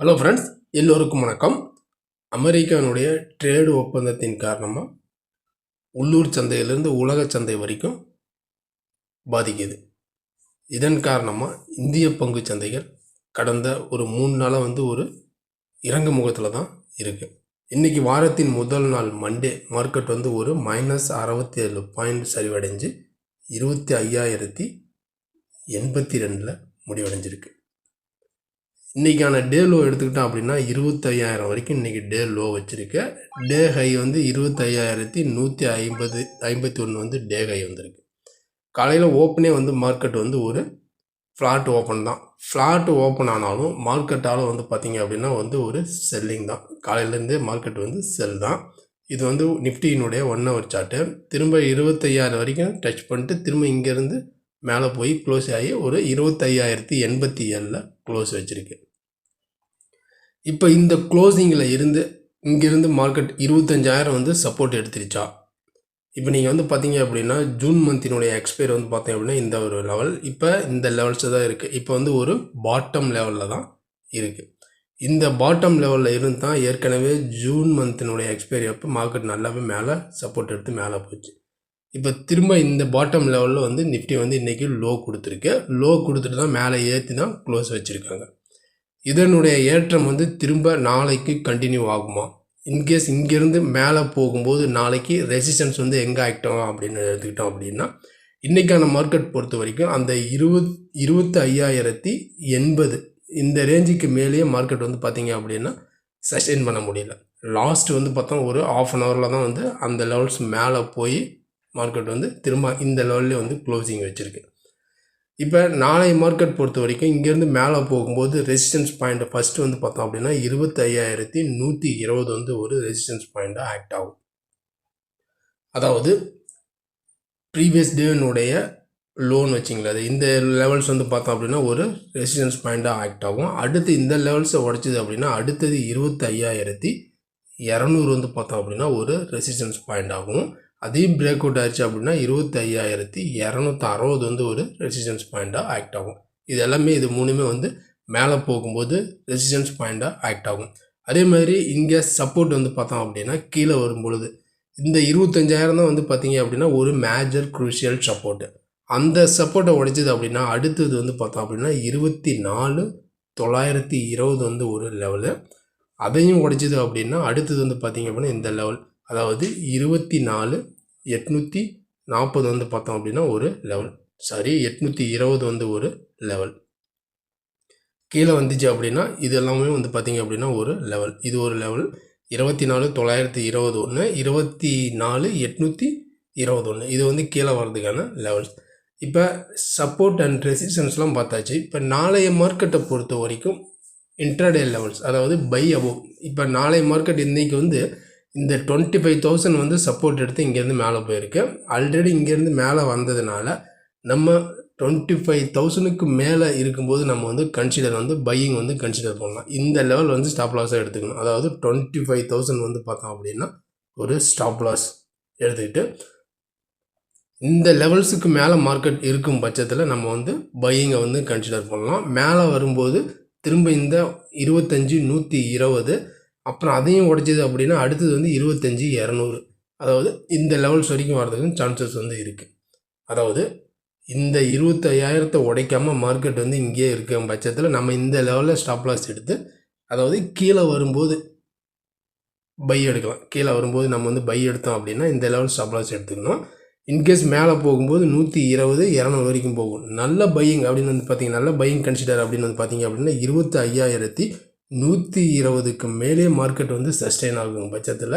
Hello friends எல்லோருக்கும் வணக்கம். அமெரிக்காவினுடைய ட்ரேடு ஒப்பந்தத்தின் காரணமாக உள்ளூர் சந்தையிலிருந்து உலக சந்தை வரைக்கும் பாதிக்குது. இதன் காரணமாக இந்திய பங்கு சந்தைகள் கடந்த ஒரு மூணு நாளாக வந்து ஒரு இறங்கு முகத்தில் தான் இருக்குது இன்றைக்கி வாரத்தின் முதல் நாள் மண்டே மார்க்கெட் வந்து ஒரு மைனஸ் அறுபத்தி ஏழு பாயிண்ட் சரிவடைஞ்சு இருபத்தி ஐயாயிரத்தி எண்பத்தி ரெண்டில் முடிவடைஞ்சிருக்கு. இன்றைக்கான டே லோ எடுத்துக்கிட்டோம் அப்படின்னா இருபத்தையாயிரம் வரைக்கும் இன்றைக்கி டே லோ வச்சுருக்கேன் டே ஹை வந்து இருபத்தையாயிரத்தி நூற்றி ஐம்பது ஐம்பத்தி ஒன்று வந்து டே ஹை வந்திருக்கு. காலையில் ஓப்பனே வந்து மார்க்கெட் வந்து ஒரு ஃப்ளாட் ஓப்பன் தான். ஃப்ளாட் ஓப்பன் ஆனாலும் மார்க்கெட்டால் வந்து பார்த்திங்க அப்படின்னா வந்து ஒரு செல்லிங் தான். காலையிலேருந்தே மார்க்கெட் வந்து செல் தான். இது வந்து நிஃப்டியினுடைய ஒன் ஹவர் சார்ட்டு திரும்ப இருபத்தையாயிரம் வரைக்கும் டச் பண்ணிட்டு திரும்ப இங்கேருந்து மேலே போய் க்ளோஸ் ஆகி ஒரு இருபத்தையாயிரத்தி எண்பத்தி ஏழில் க்ளோஸ் வச்சுருக்கு. இப்போ இந்த க்ளோசிங்கில் இருந்து இங்கேருந்து மார்க்கெட் இருபத்தஞ்சாயிரம் வந்து சப்போர்ட் எடுத்துருச்சா? இப்போ நீங்கள் வந்து பார்த்தீங்க அப்படின்னா ஜூன் மந்தினுடைய எக்ஸ்பைர் வந்து பார்த்தீங்க அப்படின்னா இந்த ஒரு லெவல் இப்போ இந்த லெவல்ஸ் தான் இருக்குது இப்போ வந்து ஒரு பாட்டம் லெவலில் தான் இருக்குது இந்த பாட்டம் லெவலில் இருந்து தான் ஏற்கனவே ஜூன் மந்தினுடைய எக்ஸ்பைரி அப்போ மார்க்கெட் நல்லாவே மேலே சப்போர்ட் எடுத்து மேலே போச்சு. இப்போ திரும்ப இந்த பாட்டம் லெவலில் வந்து நிஃப்டி வந்து இன்றைக்கி லோ கொடுத்துருக்கு. லோ கொடுத்துட்டு தான் மேலே ஏற்றி தான் க்ளோஸ் வச்சுருக்காங்க. இதனுடைய ஏற்றம் வந்து திரும்ப நாளைக்கு கண்டினியூ ஆகுமா? இன்கேஸ் இங்கேருந்து மேலே போகும்போது நாளைக்கு ரெசிஸ்டன்ஸ் வந்து எங்கே ஆகிட்டோம் அப்படின்னு எடுத்துக்கிட்டோம் அப்படின்னா இன்றைக்கான மார்க்கெட் பொறுத்த வரைக்கும் அந்த இருபத் இருபத்தி ஐயாயிரத்தி எண்பது இந்த ரேஞ்சுக்கு மேலேயே மார்க்கெட் வந்து பார்த்திங்க அப்படின்னா சஸ்டெயின் பண்ண முடியல. லாஸ்ட் வந்து பார்த்தோம் ஒரு ஆஃப் அன் ஹவரில் தான் வந்து அந்த லெவல்ஸ் மேலே போய் மார்க்கெட் வந்து திரும்ப இந்த லெவல்லே வந்து க்ளோசிங் வச்சுருக்கு. இப்போ நாளை மார்க்கெட் பொறுத்த வரைக்கும் இங்கேருந்து மேலே போகும்போது ரெசிஸ்டன்ஸ் பாயிண்ட் ஃபஸ்ட்டு வந்து பார்த்தோம் அப்படின்னா இருபத்தையாயிரத்தி நூற்றி இருபது வந்து ஒரு ரெசிஸ்டன்ஸ் பாயிண்ட்டாக ஆக்ட் ஆகும். அதாவது ப்ரீவியஸ் டேனுடைய லோன் வச்சிங்களா அது இந்த லெவல்ஸ் வந்து பார்த்தோம் அப்படின்னா ஒரு ரெசிஸ்டன்ஸ் பாயிண்ட்டாக ஆக்ட் ஆகும். அடுத்து இந்த லெவல்ஸை உடச்சிது அப்படின்னா அடுத்தது இருபத்தி ஐயாயிரத்தி இரநூறு வந்து பார்த்தோம் அப்படின்னா ஒரு ரெசிஸ்டன்ஸ் பாயிண்ட் ஆகும். அதையும் பிரேக் அவுட் ஆயிடுச்சு அப்படின்னா இருபத்தி ஐயாயிரத்தி இரநூத்தி அறுபது வந்து ஒரு ரெசிஸ்டன்ஸ் பாயிண்ட்டாக ஆக்ட் ஆகும். இது எல்லாமே இது மூணுமே வந்து மேலே போகும்போது ரெசிஸ்டன்ஸ் பாயிண்ட்டாக ஆக்ட் ஆகும். அதே மாதிரி இங்கே சப்போர்ட் வந்து பார்த்தோம் அப்படின்னா கீழே வரும்பொழுது இந்த இருபத்தஞ்சாயிரம் தான் வந்து பார்த்தீங்க அப்படின்னா ஒரு மேஜர் குரூஷியல் சப்போர்ட்டு அந்த சப்போர்ட்டை உடைச்சது அப்படின்னா அடுத்தது வந்து பார்த்தோம் அப்படின்னா இருபத்தி நாலு தொள்ளாயிரத்தி இருபது வந்து ஒரு லெவலு அதையும் உடைச்சது அப்படின்னா அடுத்தது வந்து பார்த்தீங்க அப்படின்னா இந்த லெவல் அதாவது இருபத்தி நாலு எட்நூற்றி நாற்பது வந்து பார்த்தோம் அப்படின்னா ஒரு லெவல் சாரி எட்நூற்றி இருபது வந்து ஒரு லெவல் கீழே வந்துச்சு அப்படின்னா இது எல்லாமே வந்து பார்த்திங்க அப்படின்னா ஒரு லெவல் இது ஒரு லெவல் இருபத்தி நாலு தொள்ளாயிரத்தி இருபது ஒன்று இருபத்தி நாலு எட்நூற்றி இருபது ஒன்று இது வந்து கீழே வர்றதுக்கான லெவல்ஸ் இப்போ சப்போர்ட் அண்ட் ரெசிஸ்டன்ஸ்லாம் பார்த்தாச்சு. இப்போ நாளைய மார்க்கெட்டை பொறுத்த வரைக்கும் இன்ட்ராடே லெவல்ஸ் அதாவது பை அபோவ் இப்போ நாளைய மார்க்கெட் இன்றைக்கி வந்து இந்த டுவெண்ட்டி ஃபைவ் தௌசண்ட் வந்து சப்போர்ட் எடுத்து இங்கேருந்து மேலே போயிருக்கு. ஆல்ரெடி இங்கேருந்து மேலே வந்ததுனால நம்ம டுவெண்ட்டி ஃபைவ் தௌசண்ட்க்கு மேலே இருக்கும்போது நம்ம வந்து கன்சிடர் வந்து பையிங் வந்து கன்சிடர் பண்ணலாம். இந்த லெவல் வந்து ஸ்டாப் லாஸாக எடுத்துக்கணும். அதாவது டுவெண்ட்டி ஃபைவ் தௌசண்ட் வந்து பார்த்தோம் அப்படின்னா ஒரு ஸ்டாப் லாஸ் எடுத்துக்கிட்டு இந்த லெவல்ஸுக்கு மேலே மார்க்கெட் இருக்கும் பட்சத்தில் நம்ம வந்து பையிங்கை வந்து கன்சிடர் பண்ணலாம். மேலே வரும்போது திரும்ப இந்த இருபத்தஞ்சி நூற்றி இருபது அப்புறம் அதையும் உடைச்சிது அப்படின்னா அடுத்தது வந்து இருபத்தஞ்சி இரநூறு. அதாவது இந்த லெவல்ஸ் வரைக்கும் வர்றதுக்கு சான்சஸ் வந்து இருக்குது அதாவது இந்த இருபத்தையாயிரத்தை உடைக்காமல் மார்க்கெட் வந்து இங்கேயே இருக்க பட்சத்தில் நம்ம இந்த லெவலில் ஸ்டாப் லாஸ் எடுத்து அதாவது கீழே வரும்போது பை எடுக்கலாம். கீழே வரும்போது நம்ம வந்து பை எடுத்தோம் அப்படின்னா இந்த லெவல் ஸ்டாப் லாஸ் எடுத்துக்கணும். இன்கேஸ் மேலே போகும்போது நூற்றி இருபது இரநூறு வரைக்கும் போகும். நல்ல பையிங் அப்படின்னு வந்து பார்த்தீங்கன்னா நல்ல பையிங் கன்சிடர் அப்படின்னு வந்து பார்த்தீங்க அப்படின்னா இருபத்தி ஐயாயிரத்தி நூற்றி இருபதுக்கு மேலே மார்க்கெட் வந்து சஸ்டெயின் ஆகும் பட்சத்தில்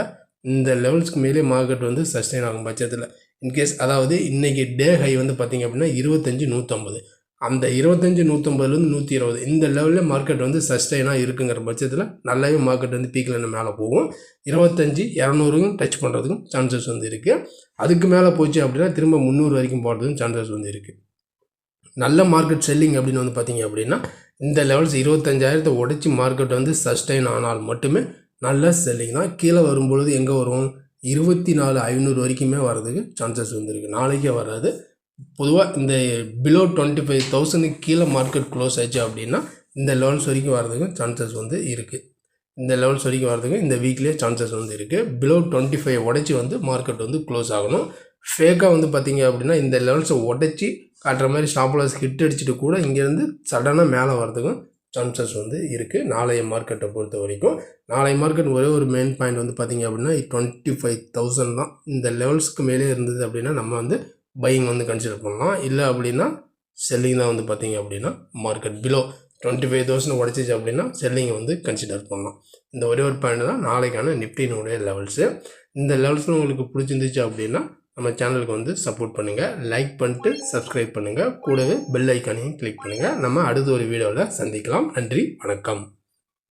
இந்த லெவல்ஸ்க்கு மேலே மார்க்கெட் வந்து சஸ்டெயின் ஆகும் பட்சத்தில். இன்கேஸ் அதாவது இன்றைக்கி டே ஹை வந்து பார்த்திங்க அப்படின்னா இருபத்தஞ்சி நூற்றம்பது அந்த இருபத்தஞ்சி நூற்றம்பதுலேருந்து நூற்றி இருபது இந்த லெவலில் மார்க்கெட் வந்து சஸ்டெயினாக இருக்குங்கிற பட்சத்தில் நல்லாவே மார்க்கெட் வந்து பீக்கில் மேலே போகும். இருபத்தஞ்சி இரநூறுக்கும் டச் பண்ணுறதுக்கும் சான்சஸ் வந்து இருக்குது அதுக்கு மேலே போச்சு அப்படின்னா திரும்ப முந்நூறு வரைக்கும் போகிறதுக்கும் சான்சஸ் வந்து இருக்குது நல்ல மார்க்கெட் செல்லிங் அப்படின்னு வந்து பார்த்தீங்க அப்படின்னா இந்த லெவல்ஸ் இருபத்தஞ்சாயிரத்தை உடச்சி மார்க்கெட் வந்து சஸ்டைன் ஆனால் மட்டுமே நல்ல செல்லிங் தான். கீழே வரும்பொழுது எங்கே வரும்? இருபத்தி நாலு ஐநூறு வரைக்குமே வர்றதுக்கு சான்சஸ் வந்துருக்கு நாளைக்கே வராது. பொதுவாக இந்த பிலோ டுவெண்ட்டி ஃபைவ் தௌசண்ட்க்கு கீழே மார்க்கெட் க்ளோஸ் ஆச்சு அப்படின்னா இந்த லெவல்ஸ் வரைக்கும் வரதுக்கும் சான்சஸ் வந்து இருக்குது இந்த லெவல்ஸ் வரைக்கும் வர்றதுக்கு இந்த வீக்லேயே சான்சஸ் வந்து இருக்குது பிலோ டுவெண்ட்டி ஃபைவ் உடச்சி வந்து மார்க்கெட் வந்து க்ளோஸ் ஆகணும். ஃபேக்காக வந்து பார்த்தீங்க அப்படின்னா இந்த லெவல்ஸை உடச்சி காட்டுற மாதிரி ஸ்டாப் லாஸ் ஹிட் அடிச்சுட்டு கூட இங்கேருந்து சடனாக மேலே வரதுக்கும் சான்சஸ் வந்து இருக்குது நாளைய மார்க்கெட்டை பொறுத்த வரைக்கும். நாளைய மார்க்கெட் ஒரே ஒரு மெயின் பாயிண்ட் வந்து பார்த்தீங்க அப்படின்னா டுவெண்ட்டி ஃபைவ் தௌசண்ட் தான். இந்த லெவல்ஸ்க்கு மேலே இருந்தது அப்படின்னா நம்ம வந்து பையிங் வந்து கன்சிடர் பண்ணலாம். இல்லை அப்படின்னா செல்லிங் தான் வந்து பார்த்தீங்க அப்படின்னா market below twenty five thousand உடச்சிச்சு அப்படின்னா செல்லிங்கை வந்து கன்சிடர் பண்ணலாம். இந்த ஒரே ஒரு பாயிண்ட் தான் நாளைக்கான நிஃப்டினுடைய லெவல்ஸு இந்த லெவல்ஸில் உங்களுக்கு பிடிச்சிருந்துச்சு அப்படின்னா நம்ம சேனலுக்கு வந்து சப்போர்ட் பண்ணுங்கள் லைக் பண்ணிட்டு சப்ஸ்கிரைப் பண்ணுங்கள் கூடவே பெல் ஐக்கானையும் கிளிக் பண்ணுங்கள் நம்ம அடுத்த ஒரு வீடியோவில் சந்திக்கலாம். நன்றி. வணக்கம்.